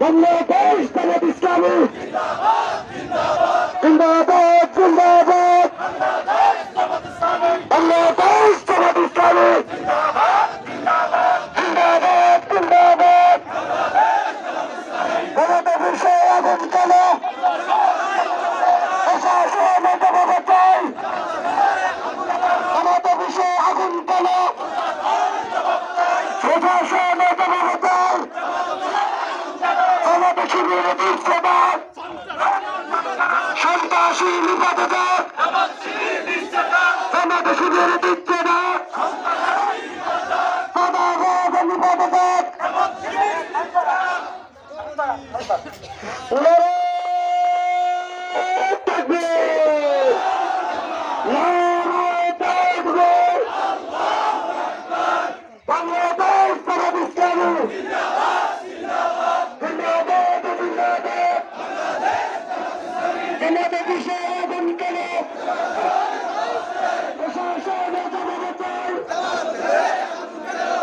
বাংলাদেশ জামাত ইসলামী জিন্দাবাদ জিন্দাবাদ। বাংলাদেশ জামাত ইসলামী জিন্দাবাদ জিন্দাবাদ। ক্ষমতা বিষয়ে আগুন চাই ক্ষমতা বিষয়ে আগুন কেন প্রশাসন জবাব চাই ক্ষমতা শিবির দৃশ্যবাদ সন্ত্রাসী নিপাতবাদ ক্ষমতা শিবির দৃশ্যবাদ সদাগত নিপাতবাদ আমাদের বিষয়ে আগুন কেন প্রশাসন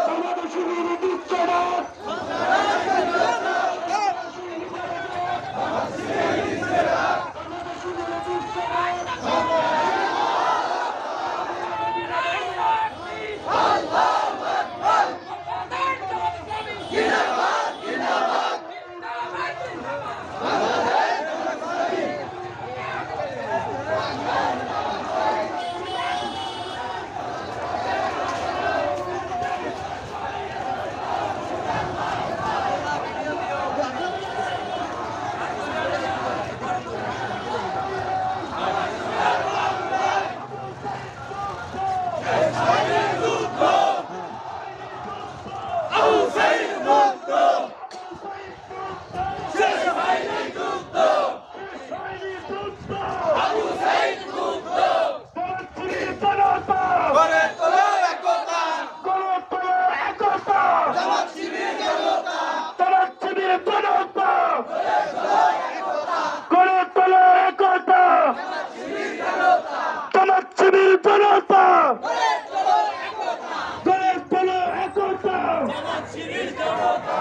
আমাদের শিবির দিচ্ছে না জিন্দাবাদ জামাত শিবির জনতা।